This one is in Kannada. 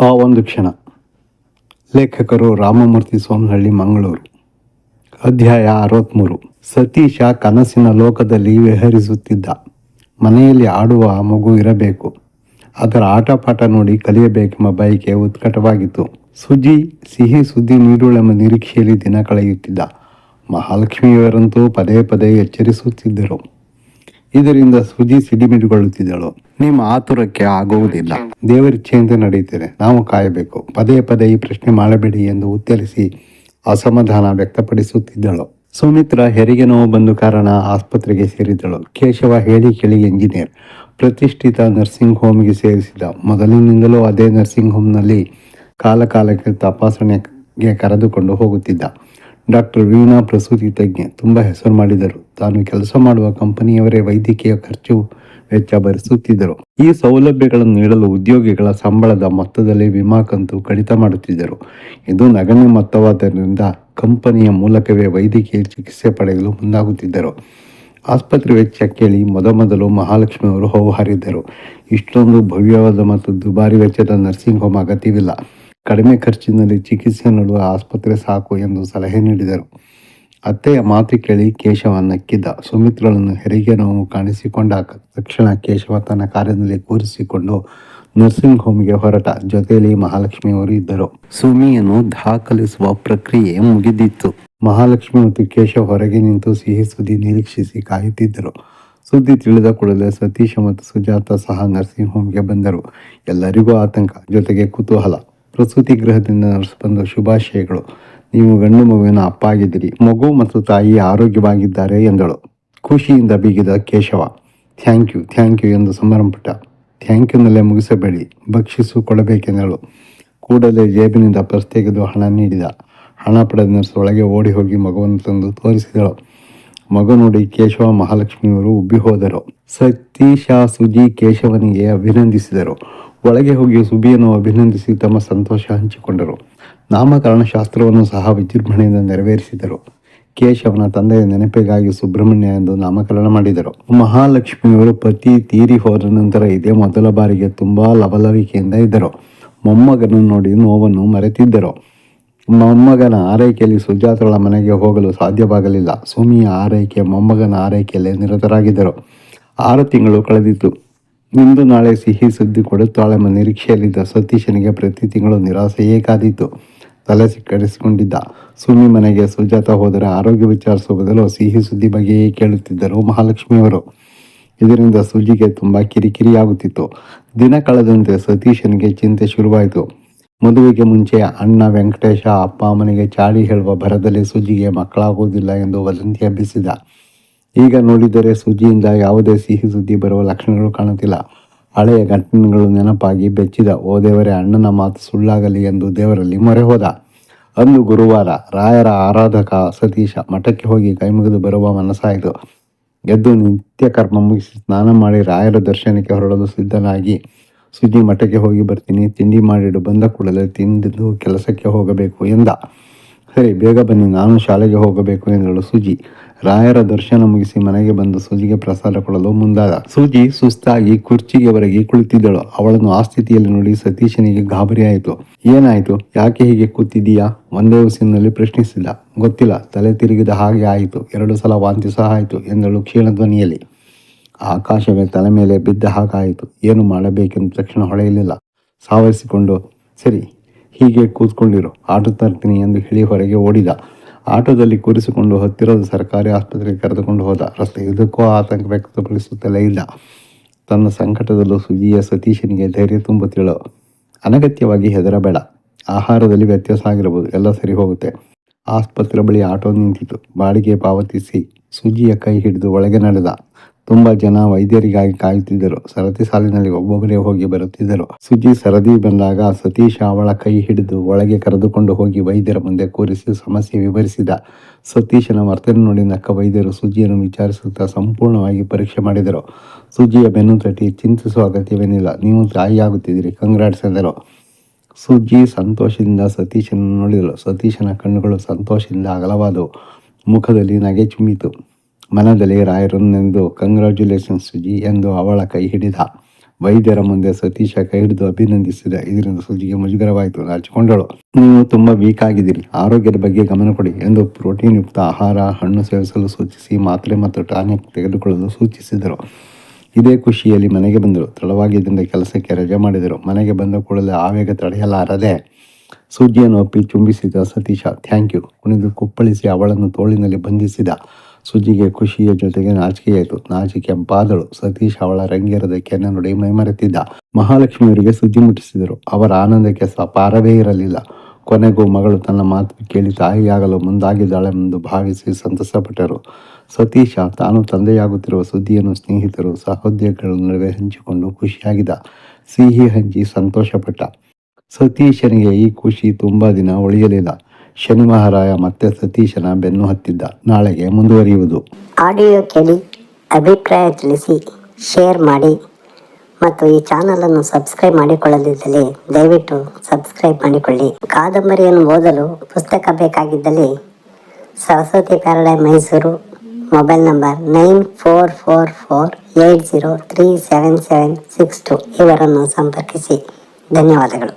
ಆ ಒಂದು ಕ್ಷಣ. ಲೇಖಕರು ರಾಮಮೂರ್ತಿ ಸೋಮನಹಳ್ಳಿ, ಮಂಗಳೂರು. ಅಧ್ಯಾಯ ಅರವತ್ತ್ಮೂರು ಸತೀಶ ಕನಸಿನ ಲೋಕದಲ್ಲಿ ವಿಹರಿಸುತ್ತಿದ್ದ. ಮನೆಯಲ್ಲಿ ಆಡುವ ಮಗು ಇರಬೇಕು. ಅದರ ಆಟಪಾಠ ನೋಡಿ ಕಲಿಯಬೇಕೆಂಬ ಬಯಕೆ ಉತ್ಕಟವಾಗಿತ್ತು. ಸುಜಿ, ಸಿಹಿ ಸುದ್ದಿ ನೀಡುಳೆಂಬ ನಿರೀಕ್ಷೆಯಲ್ಲಿ ದಿನ ಕಳೆಯುತ್ತಿದ್ದ. ಮಹಾಲಕ್ಷ್ಮಿಯವರಂತೂ ಪದೇ ಪದೇ ಎಚ್ಚರಿಸುತ್ತಿದ್ದರು. ಇದರಿಂದ ಸುಜಿ ಸಿಡಿಮಿಡಿಗೊಳ್ಳುತ್ತಿದ್ದಳು. ನಿಮ್ಮ ಆತುರಕ್ಕೆ ಆಗುವುದಿಲ್ಲ. ದೇವರಿಚ್ಛೆಯಂತೆ ನಡೆಯುತ್ತದೆ ನಾವು ಕಾಯಬೇಕು. ಪದೇ ಪದೇ ಈ ಪ್ರಶ್ನೆ ಮಾಡಬೇಡಿ ಎಂದು ಉತ್ತರಿಸಿ ಅಸಮಾಧಾನ ವ್ಯಕ್ತಪಡಿಸುತ್ತಿದ್ದಳು. ಸುಮಿತ್ರ ಹೆರಿಗೆ ನೋವು ಬಂದು ಕಾರಣ ಆಸ್ಪತ್ರೆಗೆ ಸೇರಿದ್ದಳು. ಕೇಶವ ಹೇಳಿ ಕೇಳಿ ಎಂಜಿನಿಯರ್. ಪ್ರತಿಷ್ಠಿತ ನರ್ಸಿಂಗ್ ಹೋಮ್ಗೆ ಸೇರಿಸಿದ. ಮೊದಲಿನಿಂದಲೂ ಅದೇ ನರ್ಸಿಂಗ್ ಹೋಮ್ನಲ್ಲಿ ಕಾಲ ಕಾಲಕ್ಕೆ ತಪಾಸಣೆಗೆ ಕರೆದುಕೊಂಡು ಹೋಗುತ್ತಿದ್ದ. ಡಾಕ್ಟರ್ ವೀಣಾ ಪ್ರಸೂತಿ ತಜ್ಞೆ. ತುಂಬ ಹೆಸರು ಮಾಡಿದರು. ತಾನು ಕೆಲಸ ಮಾಡುವ ಕಂಪನಿಯವರೇ ವೈದ್ಯಕೀಯ ಖರ್ಚು ವೆಚ್ಚ ಭರಿಸುತ್ತಿದ್ದರು. ಈ ಸೌಲಭ್ಯಗಳನ್ನು ನೀಡಲು ಉದ್ಯೋಗಿಗಳ ಸಂಬಳದ ಮೊತ್ತದಲ್ಲಿ ವಿಮಾ ಕಂತು ಕಡಿತ ಮಾಡುತ್ತಿದ್ದರು. ಇದು ನಗಣ್ಯ ಮೊತ್ತವಾದ್ದರಿಂದ ಕಂಪನಿಯ ಮೂಲಕವೇ ವೈದ್ಯಕೀಯ ಚಿಕಿತ್ಸೆ ಪಡೆಯಲು ಮುಂದಾಗುತ್ತಿದ್ದರು. ಆಸ್ಪತ್ರೆ ವೆಚ್ಚ ಕೇಳಿ ಮೊದಮೊದಲು ಮಹಾಲಕ್ಷ್ಮಿ ಅವರು ಹೌಹಾರಿದ್ದರು. ಇಷ್ಟೊಂದು ಭವ್ಯವಾದ ಮತ್ತು ದುಬಾರಿ ವೆಚ್ಚದ ನರ್ಸಿಂಗ್ ಹೋಮ್ ಅಗತ್ಯವಿಲ್ಲ. ಕಡಿಮೆ ಖರ್ಚಿನಲ್ಲಿ ಚಿಕಿತ್ಸೆ ನೀಡುವ ಆಸ್ಪತ್ರೆ ಸಾಕು ಎಂದು ಸಲಹೆ ನೀಡಿದರು. ಅತ್ತೆಯ ಮಾತು ಕೇಳಿ ಕೇಶವ ನಕ್ಕಿದ್ದ ಸುಮಿತ್ರಳನ್ನು ಹೆರಿಗೆ ನೋವು ಕಾಣಿಸಿಕೊಂಡ ತಕ್ಷಣ ಕೇಶವ ತನ್ನ ಕಾರ್ಯದಲ್ಲಿ ಕೂರಿಸಿಕೊಂಡು ನರ್ಸಿಂಗ್ ಹೋಮ್ಗೆ ಹೊರಟ. ಜೊತೆಯಲ್ಲಿ ಮಹಾಲಕ್ಷ್ಮಿಯವರು ಇದ್ದರು. ಸುಮಿಯನ್ನು ದಾಖಲಿಸುವ ಪ್ರಕ್ರಿಯೆ ಮುಗಿದಿತ್ತು. ಮಹಾಲಕ್ಷ್ಮಿ ಮತ್ತು ಕೇಶವ ಹೊರಗೆ ನಿಂತು ಸಿಹಿ ಸುದ್ದಿ ನಿರೀಕ್ಷಿಸಿ ಕಾಯುತ್ತಿದ್ದರು. ಸುದ್ದಿ ತಿಳಿದ ಕೂಡಲೇ ಸತೀಶ ಮತ್ತು ಸುಜಾತ ಸಹ ನರ್ಸಿಂಗ್ ಹೋಮ್ಗೆ ಬಂದರು. ಎಲ್ಲರಿಗೂ ಆತಂಕ, ಜೊತೆಗೆ ಕುತೂಹಲ. ಪ್ರಸೂತಿ ಗೃಹದಿಂದ ನರ್ಸ್ ಬಂದು ಶುಭಾಶಯಗಳು. ನೀವು ಗಂಡು ಮಗುವಿನ ಅಪ್ಪ ಆಗಿದ್ದೀರಿ ಮಗು ಮತ್ತು ತಾಯಿ ಆರೋಗ್ಯವಾಗಿದ್ದಾರೆ ಎಂದಳು. ಖುಷಿಯಿಂದ ಬೀಗಿದ Keshava, thank you thank you ಎಂದು ಸಂಭ್ರಮಪಟ್ಟ. ಥ್ಯಾಂಕ್ ಯುನಲ್ಲೇ ಮುಗಿಸಬೇಡಿ ಭಕ್ಷಿಸು ಕೂಡಲೇ ಜೇಬಿನಿಂದ ಪರ್ಸ್ ತೆಗೆದು ಹಣ ನೀಡಿದ. ಹಣ ಪಡೆದ ನರ್ಸ್ ಒಳಗೆ ಓಡಿ ಹೋಗಿ ಮಗುವನ್ನು ತಂದು ತೋರಿಸಿದಳು. ಮಗು ನೋಡಿ ಕೇಶವ ಮಹಾಲಕ್ಷ್ಮಿಯವರು ಉಬ್ಬಿ ಹೋದರು. ಸತೀಶ ಸುಜಿ ಕೇಶವನಿಗೆ ಅಭಿನಂದಿಸಿದರು. ಒಳಗೆ ಹೋಗಿ ಸುಬಿಯನ್ನು ಅಭಿನಂದಿಸಿ ತಮ್ಮ ಸಂತೋಷ ಹಂಚಿಕೊಂಡರು. ನಾಮಕರಣ ಶಾಸ್ತ್ರವನ್ನು ಸಹ ವಿಜೃಂಭಣೆಯಿಂದ ನೆರವೇರಿಸಿದರು. ಕೇಶವನ ತಂದೆಯ ನೆನಪಿಗಾಗಿ ಸುಬ್ರಹ್ಮಣ್ಯ ಎಂದು ನಾಮಕರಣ ಮಾಡಿದರು. ಮಹಾಲಕ್ಷ್ಮಿಯವರು ಪತಿ ತೀರಿ ಹೋದ ನಂತರ ಇದೇ ಮೊದಲ ಬಾರಿಗೆ ತುಂಬ ಲವಲವಿಕೆಯಿಂದ ಇದ್ದರು. ಮೊಮ್ಮಗನನ್ನು ನೋಡಿ ನೋವನ್ನು ಮರೆತಿದ್ದರು. ಮೊಮ್ಮಗನ ಆರೈಕೆಯಲ್ಲಿ ಸುಜಾತಳ ಮನೆಗೆ ಹೋಗಲು ಸಾಧ್ಯವಾಗಲಿಲ್ಲ. ಸುಮಿಯ ಆರೈಕೆ, ಮೊಮ್ಮಗನ ಆರೈಕೆಯಲ್ಲೇ ನಿರತರಾಗಿದ್ದರು. ಆರು ತಿಂಗಳು ಕಳೆದಿತ್ತು. ಇಂದು ನಾಳೆ ಸಿಹಿ ಸುದ್ದಿ ಕೊಡುತ್ತಾಳೆಂಬ ನಿರೀಕ್ಷೆಯಲ್ಲಿದ್ದ ಸತೀಶನಿಗೆ ಪ್ರತಿ ತಿಂಗಳು ನಿರಾಸೆಯೇ ಕಾದಿತ್ತು ತಲೆ ಸಿಕ್ಕಡಿಸಿಕೊಂಡಿದ್ದ ಸುಮಿ ಮನೆಗೆ ಸುಜಾತ ಹೋದರೆ ಆರೋಗ್ಯ ವಿಚಾರಿಸುವ ಬದಲು ಸಿಹಿ ಸುದ್ದಿ ಬಗ್ಗೆಯೇ ಕೇಳುತ್ತಿದ್ದರು ಮಹಾಲಕ್ಷ್ಮಿಯವರು. ಇದರಿಂದ ಸುಜಿಗೆ ತುಂಬ ಕಿರಿಕಿರಿಯಾಗುತ್ತಿತ್ತು. ದಿನ ಕಳೆದಂತೆ ಸತೀಶನಿಗೆ ಚಿಂತೆ ಶುರುವಾಯಿತು. ಮದುವೆಗೆ ಮುಂಚೆ ಅಣ್ಣ ವೆಂಕಟೇಶ ಅಪ್ಪ ಅಮ್ಮನಿಗೆ ಚಾಳಿ ಹೇಳುವ ಭರದಲ್ಲಿ ಸುಜಿಗೆ ಮಕ್ಕಳಾಗುವುದಿಲ್ಲ ಎಂದು ವದಂತಿ ಹಬ್ಬಿಸಿದ. ಈಗ ನೋಡಿದರೆ ಸುಜಿಯಿಂದ ಯಾವುದೇ ಸಿಹಿ ಸುದ್ದಿ ಬರುವ ಲಕ್ಷಣಗಳು ಕಾಣುತ್ತಿಲ್ಲ. ಹಳೆಯ ಘಟನೆಗಳು ನೆನಪಾಗಿ ಬೆಚ್ಚಿದ, ಓ ದೇವರೇ, ಅಣ್ಣನ ಮಾತು ಸುಳ್ಳಾಗಲಿ ಎಂದು ದೇವರಲ್ಲಿ ಮೊರೆ ಹೋದ ಅಂದು ಗುರುವಾರ ರಾಯರ ಆರಾಧಕ ಸತೀಶ ಮಠಕ್ಕೆ ಹೋಗಿ ಕೈಮುಗಿದು ಬರುವ ಮನಸ್ಸಾಯಿತು. ಎದ್ದು ನಿತ್ಯ ಕರ್ಮ ಮುಗಿಸಿ ಸ್ನಾನ ಮಾಡಿ ರಾಯರ ದರ್ಶನಕ್ಕೆ ಹೊರಡಲು ಸಿದ್ಧನಾಗಿ, ಸುದ್ದಿ ಮಠಕ್ಕೆ ಹೋಗಿ ಬರ್ತೀನಿ, ತಿಂಡಿ ಮಾಡಿಡು, ಬಂದ ಕೂಡಲೇ ತಿಂದು ಕೆಲಸಕ್ಕೆ ಹೋಗಬೇಕು ಎಂದ. ಸರಿ, ಬೇಗ ಬನ್ನಿ, ನಾನು ಶಾಲೆಗೆ ಹೋಗಬೇಕು ಎಂದಳು ಸುಜಿ. ರಾಯರ ದರ್ಶನ ಮುಗಿಸಿ ಮನೆಗೆ ಬಂದು ಸೂಜಿಗೆ ಪ್ರಸಾದ ಕೊಡಲು ಮುಂದಾದ. ಸೂಜಿ ಸುಸ್ತಾಗಿ ಕುರ್ಚಿಗೆ ಹೊರಗೆ ಕುಳಿತಿದ್ದಳು. ಅವಳನ್ನು ಆ ಸ್ಥಿತಿಯಲ್ಲಿ ನೋಡಿ ಸತೀಶನಿಗೆ ಗಾಬರಿಯಾಯಿತು. ಏನಾಯಿತು? ಯಾಕೆ ಹೀಗೆ ಕೂತಿದ್ದೀಯಾ? ಒಂದೇ ಉಸಿನಲ್ಲಿ ಪ್ರಶ್ನಿಸಿಲ್ಲ ಗೊತ್ತಿಲ್ಲ. ತಲೆ ತಿರುಗಿದ ಹಾಗೆ ಆಯಿತು. ಎರಡು ಸಲ ವಾಂತಿ ಸಹ ಆಯಿತು ಎಂದಳು ಕ್ಷೀಣ ಧ್ವನಿಯಲ್ಲಿ ಆಕಾಶವೇ ತಲೆ ಮೇಲೆ ಬಿದ್ದ ಹಾಗಾಯಿತು. ಏನು ಮಾಡಬೇಕೆಂದು ತಕ್ಷಣ ಹೊಳೆಯಲಿಲ್ಲ. ಸಾವರಿಸಿಕೊಂಡು, ಸರಿ, ಹೀಗೆ ಕೂತ್ಕೊಂಡಿರು. ಆಟ ತರ್ತೀನಿ ಎಂದು ಹೇಳಿ ಹೊರಗೆ ಓಡಿದ. ಆಟೋದಲ್ಲಿ ಕೂರಿಸಿಕೊಂಡು ಹತ್ತಿರದ ಸರ್ಕಾರಿ ಆಸ್ಪತ್ರೆಗೆ ಕರೆದುಕೊಂಡು ಹೋದ ರಸ್ತೆ ಇದಕ್ಕೂ ಆತಂಕ ವ್ಯಕ್ತಪಡಿಸುತ್ತಲೇ ಇಲ್ಲ. ತನ್ನ ಸಂಕಟದಲ್ಲೂ ಸುಜಿಯ ಸತೀಶನಿಗೆ ಧೈರ್ಯ ತುಂಬುತ್ತಿಳು. ಅನಗತ್ಯವಾಗಿ ಹೆದರಬೇಡ. ಆಹಾರದಲ್ಲಿ ವ್ಯತ್ಯಾಸ ಆಗಿರಬಹುದು. ಎಲ್ಲ ಸರಿ ಹೋಗುತ್ತೆ. ಆಸ್ಪತ್ರೆ ಬಳಿ ಆಟೋ ನಿಂತಿತು ಬಾಡಿಗೆ ಪಾವತಿಸಿ ಸುಜಿಯ ಕೈ ಹಿಡಿದು ಒಳಗೆ ನಡೆದ. ತುಂಬಾ ಜನ ವೈದ್ಯರಿಗಾಗಿ ಕಾಯುತ್ತಿದ್ದರು. ಸರತಿ ಸಾಲಿನಲ್ಲಿ ಒಬ್ಬೊಬ್ಬರೇ ಹೋಗಿ ಬರುತ್ತಿದ್ದರು. ಸುಜಿ ಸರದಿ ಬಂದಾಗ ಸತೀಶ ಅವಳ ಕೈ ಹಿಡಿದು ಒಳಗೆ ಕರೆದುಕೊಂಡು ಹೋಗಿ ವೈದ್ಯರ ಮುಂದೆ ಕೂರಿಸಿ ಸಮಸ್ಯೆ ವಿವರಿಸಿದ. ಸತೀಶನ ವರ್ತನೆ ನೋಡಿ ನಕ್ಕ ವೈದ್ಯರು ಸುಜಿಯನ್ನು ವಿಚಾರಿಸುತ್ತಾ ಸಂಪೂರ್ಣವಾಗಿ ಪರೀಕ್ಷೆ ಮಾಡಿದರು. ಸುಜಿಯ ಬೆನ್ನು ತಟ್ಟಿ ಚಿಂತಿಸುವ ಅಗತ್ಯವೇನಿಲ್ಲ. ನೀವು ತಾಯಿಯಾಗುತ್ತಿದ್ದೀರಿ, ಕಂಗ್ರಾಟ್ಸ್ ಎಂದರು. ಸುಜಿ ಸಂತೋಷದಿಂದ ಸತೀಶನ ನೋಡಿದಳು. ಸತೀಶನ ಕಣ್ಣುಗಳು ಸಂತೋಷದಿಂದ ಅಗಲವಾದವು. ಮುಖದಲ್ಲಿ ನಗೆ ಚುಮ್ಮಿತು. ಮನದಲ್ಲಿ ರಾಯರನ್ನೆಂದು ಕಂಗ್ರ್ಯಾಚುಲೇಷನ್ಸ್ ಸುಜಿ ಎಂದು ಅವಳ ಕೈ ಹಿಡಿದ. ವೈದ್ಯರ ಮುಂದೆ ಸತೀಶ ಕೈ ಹಿಡಿದು ಅಭಿನಂದಿಸಿದ. ಇದರಿಂದ ಸುಜಿಗೆ ಮುಜುಗರವಾಯಿತು. ನಾಚಿಕೊಂಡಳು. ನೀವು ತುಂಬ ವೀಕ್ ಆಗಿದ್ದೀರಿ. ಆರೋಗ್ಯದ ಬಗ್ಗೆ ಗಮನ ಕೊಡಿ ಎಂದು ಪ್ರೋಟೀನ್ ಯುಕ್ತ ಆಹಾರ, ಹಣ್ಣು ಸೇವಿಸಲು ಸೂಚಿಸಿ ಮಾತ್ರೆ ಮತ್ತು ಟಾನಿಕ್ ತೆಗೆದುಕೊಳ್ಳಲು ಸೂಚಿಸಿದರು. ಇದೇ ಖುಷಿಯಲ್ಲಿ ಮನೆಗೆ ಬಂದರು. ತಡವಾಗಿದ್ದರಿಂದ ಕೆಲಸಕ್ಕೆ ರಜೆ ಮಾಡಿದರು. ಮನೆಗೆ ಬಂದ ಕೂಡಲೇ ಆವೇಗ ತಡೆಯಲಾರದೆ ಸೂಜಿಯನ್ನು ಒಪ್ಪಿ ಚುಂಬಿಸಿದ ಸತೀಶ ಥ್ಯಾಂಕ್ ಯು ಕುಣಿದು ಕುಪ್ಪಳಿಸಿ ಅವಳನ್ನು ತೋಳಿನಲ್ಲಿ ಬಂಧಿಸಿದ. ಸುಜ್ಜಿಗೆ ಖುಷಿಯ ಜೊತೆಗೆ ನಾಚಿಕೆಯಾಯಿತು ನಾಚಿಕೆ ಕೆಂಪಾದಳು ಸತೀಶ್ ಅವಳ ರಂಗೇರದ ಕೆನ್ನೆ ನುಡಿ ಮೈಮರೆತಿದ್ದ ಮಹಾಲಕ್ಷ್ಮಿಯವರಿಗೆ ಸುದ್ದಿ ಮುಟ್ಟಿಸಿದರು. ಅವರ ಆನಂದಕ್ಕೆ ಪಾರವೇ ಇರಲಿಲ್ಲ. ಕೊನೆಗೂ ಮಗಳು ತನ್ನ ಮಾತು ಕೇಳಿ ತಾಯಿಯಾಗಲು ಮುಂದಾಗಿದ್ದಾಳೆಂದು ಭಾವಿಸಿ ಸಂತಸಪಟ್ಟರು. ಸತೀಶ, ತಾನು ತಂದೆಯಾಗುತ್ತಿರುವ ಸುದ್ದಿಯನ್ನು ಸ್ನೇಹಿತರು, ಸಹೋದ್ಯೋಗಿಗಳ ನಡುವೆ ಹಂಚಿಕೊಂಡು ಖುಷಿಯಾಗಿದ್ದ. ಸಿಹಿ ಹಂಚಿ ಸಂತೋಷಪಟ್ಟ. ಸತೀಶನಿಗೆ ಈ ಖುಷಿ ತುಂಬಾ ದಿನ ಉಳಿಯಲಿಲ್ಲ. ಶನಿ ಮಹಾರಾಯ ಮತ್ತೆ ಸತೀಶನ ಬೆನ್ನು ಹತ್ತಿದ್ದ. ನಾಳೆಗೆ ಮುಂದುವರಿಯುವುದು. ಆಡಿಯೋ ಕೇಳಿ, ಅಭಿಪ್ರಾಯ ತಿಳಿಸಿ, ಶೇರ್ ಮಾಡಿ ಮತ್ತು ಈ ಚಾನಲನ್ನು ಸಬ್ಸ್ಕ್ರೈಬ್ ಮಾಡಿಕೊಳ್ಳದಿದ್ದಲ್ಲಿ ದಯವಿಟ್ಟು ಸಬ್ಸ್ಕ್ರೈಬ್ ಮಾಡಿಕೊಳ್ಳಿ. ಕಾದಂಬರಿಯನ್ನು ಓದಲು ಪುಸ್ತಕ ಬೇಕಾಗಿದ್ದಲ್ಲಿ Saraswathi paradise Mysuru mobile number nine four four four eight zero three seven seven six two ಇವರನ್ನು ಸಂಪರ್ಕಿಸಿ. ಧನ್ಯವಾದಗಳು.